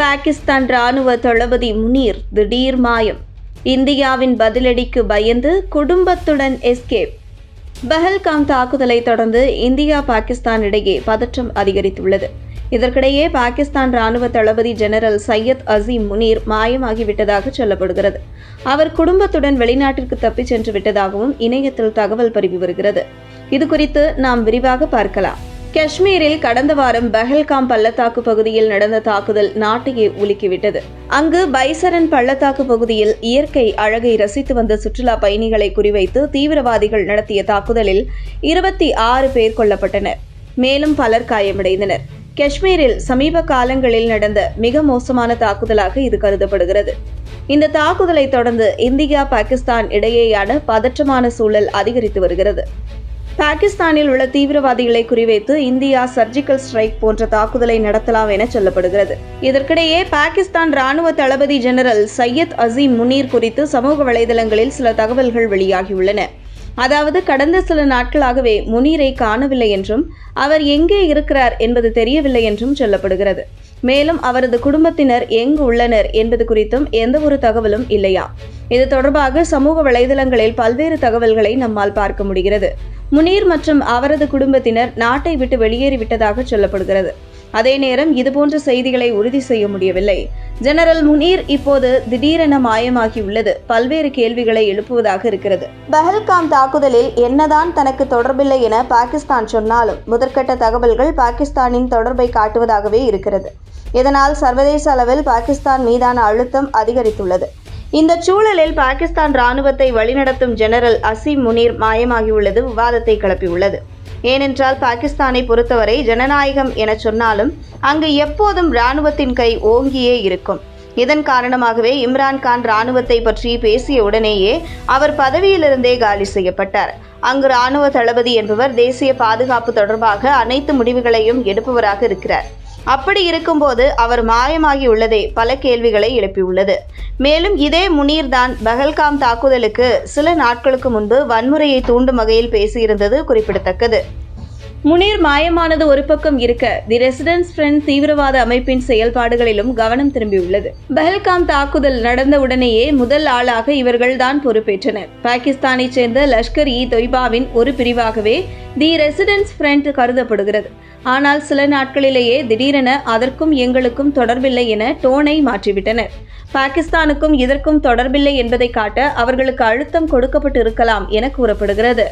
பாகிஸ்தான் ராணுவ தளபதி முனீர் திடீர் மாயம். இந்தியாவின் பதிலடிக்கு பயந்து குடும்பத்துடன் எஸ்கேப். பஹல்காம் தாக்குதலை தொடர்ந்து இந்தியா பாகிஸ்தான் இடையே பதற்றம் அதிகரித்துள்ளது. இதற்கிடையே பாகிஸ்தான் ராணுவ தளபதி ஜெனரல் சையத் அசீம் முனீர் மாயமாகிவிட்டதாக சொல்லப்படுகிறது. அவர் குடும்பத்துடன் வெளிநாட்டிற்கு தப்பிச் சென்று விட்டதாகவும் இணையத்தில் தகவல் பரவி வருகிறது. இது குறித்து நாம் விரிவாக பார்க்கலாம். காஷ்மீரில் கடந்த வாரம் பஹல்காம் பள்ளத்தாக்கு பகுதியில் நடந்த தாக்குதல் நாட்டையே உலுக்கிவிட்டது. அங்கு பைசரன் பள்ளத்தாக்கு பகுதியில் இயற்கை அழகை ரசித்து வந்த சுற்றுலா பயணிகளை குறிவைத்து தீவிரவாதிகள் நடத்திய தாக்குதலில் இருபத்தி ஆறு பேர் கொல்லப்பட்டனர். மேலும் பலர் காயமடைந்தனர். காஷ்மீரில் சமீப காலங்களில் நடந்த மிக மோசமான தாக்குதலாக இது கருதப்படுகிறது. இந்த தாக்குதலை தொடர்ந்து இந்தியா பாகிஸ்தான் இடையேயான பதற்றமான சூழல் அதிகரித்து வருகிறது. பாகிஸ்தானில் உள்ள தீவிரவாதிகளை குறிவைத்து இந்தியா சர்ஜிக்கல் ஸ்ட்ரைக் போன்ற தாக்குதலை நடத்தலாம் என சொல்லப்படுகிறது. இதற்கிடையே பாகிஸ்தான் ராணுவ தளபதி ஜெனரல் சையத் அசீம் முனீர் குறித்து சமூக வலைதளங்களில் சில தகவல்கள் வெளியாகியுள்ளன. அதாவது கடந்த சில நாட்களாகவே முனீரை காணவில்லை என்றும் அவர் எங்கே இருக்கிறார் என்பது தெரியவில்லை என்றும் சொல்லப்படுகிறது. மேலும் அவரது குடும்பத்தினர் எங்கு உள்ளனர் என்பது குறித்தும் எந்த ஒரு தகவலும் இல்லையா? இது தொடர்பாக சமூக வலைதளங்களில் பல்வேறு தகவல்களை நம்மால் பார்க்க முடிகிறது. முனீர் மற்றும் அவரது குடும்பத்தினர் நாட்டை விட்டு வெளியேறிவிட்டதாக சொல்லப்படுகிறது. அதே நேரம் இதுபோன்ற செய்திகளை உறுதி செய்ய முடியவில்லை. ஜெனரல் முனீர் இப்போது திடீரென மாயமாகியுள்ளது. பல்வேறு கேள்விகளை எழுப்புவதாக இருக்கிறது. பஹல்காம் தாக்குதலில் என்னதான் தனக்கு தொடர்பில்லை என பாகிஸ்தான் சொன்னாலும் முதற்கட்ட தகவல்கள் பாகிஸ்தானின் தொடர்பை காட்டுவதாகவே இருக்கிறது. இதனால் சர்வதேச அளவில் பாகிஸ்தான் மீதான அழுத்தம் அதிகரித்துள்ளது. இந்த சூழலில் பாகிஸ்தான் ராணுவத்தை வழிநடத்தும் ஜெனரல் அசீம் முனீர் மாயமாகியுள்ளது விவாதத்தை கிளப்பியுள்ளது. ஏனென்றால் பாகிஸ்தானை பொறுத்தவரை ஜனநாயகம் என சொன்னாலும் அங்கு எப்போதும் இராணுவத்தின் கை ஓங்கியே இருக்கும். இதன் காரணமாகவே இம்ரான்கான் ராணுவத்தை பற்றி பேசிய உடனேயே அவர் பதவியிலிருந்தே காலி செய்யப்பட்டார். அங்கு ராணுவ தளபதி என்பவர் தேசிய பாதுகாப்பு தொடர்பாக அனைத்து முடிவுகளையும் எடுப்பவராக இருக்கிறார். அப்படி இருக்கும்போது அவர் மாயமாகி உள்ளதே பல கேள்விகளை எழுப்பியுள்ளது. மேலும் இதே முனீர் தான் பஹல்காம் தாக்குதலுக்கு சில நாட்களுக்கு முன்பு வன்முறையை தூண்டும் வகையில் பேசியிருந்தது குறிப்பிடத்தக்கது. முனீர் மாயமானது ஒரு பக்கம் இருக்க தி ரெசிடென்ஸ் ஃப்ரெண்ட் தீவிரவாத அமைப்பின் செயல்பாடுகளிலும் கவனம் திரும்பியுள்ளது. பஹல்காம் தாக்குதல் நடந்த உடனேயே முதல் ஆளாக இவர்கள்தான் பொறுப்பேற்றனர். பாகிஸ்தானை சேர்ந்த லஷ்கர் இ தொய்பாவின் ஒரு பிரிவாகவே தி ரெசிடென்ஸ் ஃப்ரண்ட் கருதப்படுகிறது. ஆனால் சில நாட்களிலேயே திடீரென அதற்கும் எங்களுக்கும் தொடர்பில்லை என டோனை மாற்றிவிட்டனர். பாகிஸ்தானுக்கும் இதற்கும் தொடர்பில்லை என்பதை காட்ட அவர்களுக்கு அழுத்தம் கொடுக்கப்பட்டு இருக்கலாம் என கூறப்படுகிறது.